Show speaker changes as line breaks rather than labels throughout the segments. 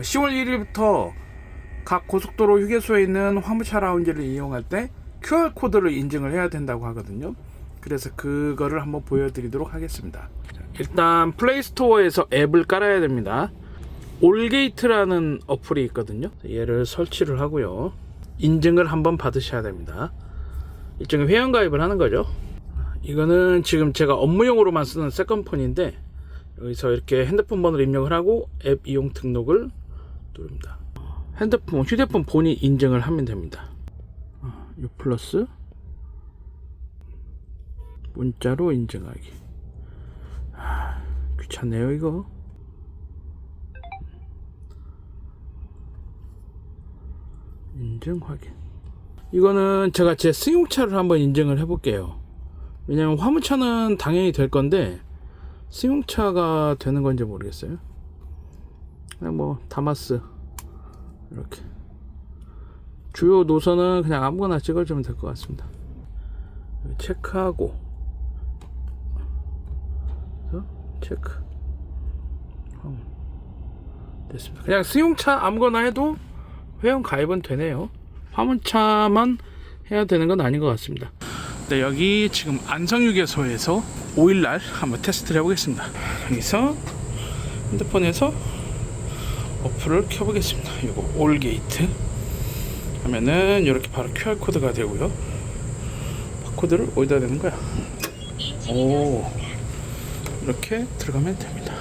10월 1일부터 각 고속도로 휴게소에 있는 화물차 라운지를 이용할 때 QR 코드를 인증을 해야 된다고 하거든요. 그래서 그거를 한번 보여드리도록 하겠습니다. 자, 일단 플레이스토어에서 앱을 깔아야 됩니다. 올게이트라는 어플이 있거든요. 얘를 설치를 하고요. 인증을 한번 받으셔야 됩니다. 일종의 회원가입을 하는 거죠. 이거는 지금 제가 업무용으로만 쓰는 세컨폰인데 여기서 이렇게 핸드폰 번호를 입력을 하고 앱 이용 등록을 누릅니다. 핸드폰, 휴대폰 본인 인증을 하면 됩니다. 어, U 플러스 문자로 인증하기. 아, 귀찮네요 이거. 인증 확인. 이거는 제가 제 승용차를 한번 인증을 해볼게요. 왜냐면 화물차는 당연히 될 건데 승용차가 되는 건지 모르겠어요. 그냥 뭐 다마스 이렇게 주요 노선은 그냥 아무거나 찍어주면 될 것 같습니다. 체크하고 체크 어, 됐습니다. 그냥 승용차 아무거나 해도 회원 가입은 되네요. 화물차만 해야 되는 건 아닌 것 같습니다. 네, 여기 지금 안성유계소에서 5일날 한번 테스트를 해보겠습니다. 여기서 핸드폰에서 어플을 켜보겠습니다. 이거 올게이트 하면은 이렇게 바로 QR 코드가 되고요. 바코드를 어디다 대는 거야? 오, 이렇게 들어가면 됩니다.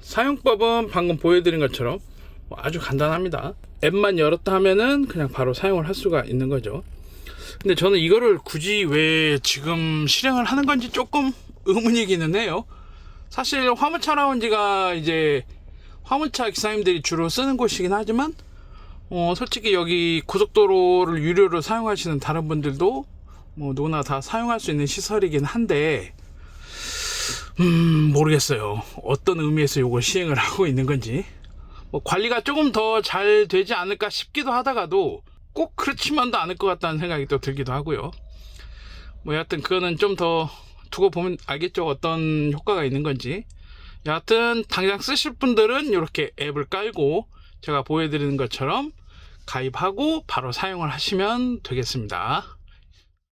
사용법은 방금 보여드린 것처럼 뭐 아주 간단합니다. 앱만 열었다 하면은 그냥 바로 사용을 할 수가 있는 거죠. 근데 저는 이거를 굳이 왜 지금 실행을 하는 건지 조금 의문이기는 해요. 사실 화물 차 라운지가 이제 화물차 기사님들이 주로 쓰는 곳이긴 하지만 어, 솔직히 여기 고속도로를 유료로 사용하시는 다른 분들도 뭐 누구나 다 사용할 수 있는 시설이긴 한데 음 모르겠어요. 어떤 의미에서 이걸 시행을 하고 있는 건지 뭐 관리가 조금 더 잘 되지 않을까 싶기도 하다가도 꼭 그렇지만도 않을 것 같다는 생각이 또 들기도 하고요. 뭐 여하튼 그거는 좀 더 두고 보면 알겠죠. 어떤 효과가 있는 건지. 여하튼 당장 쓰실 분들은 이렇게 앱을 깔고 제가 보여드리는 것처럼 가입하고 바로 사용을 하시면 되겠습니다.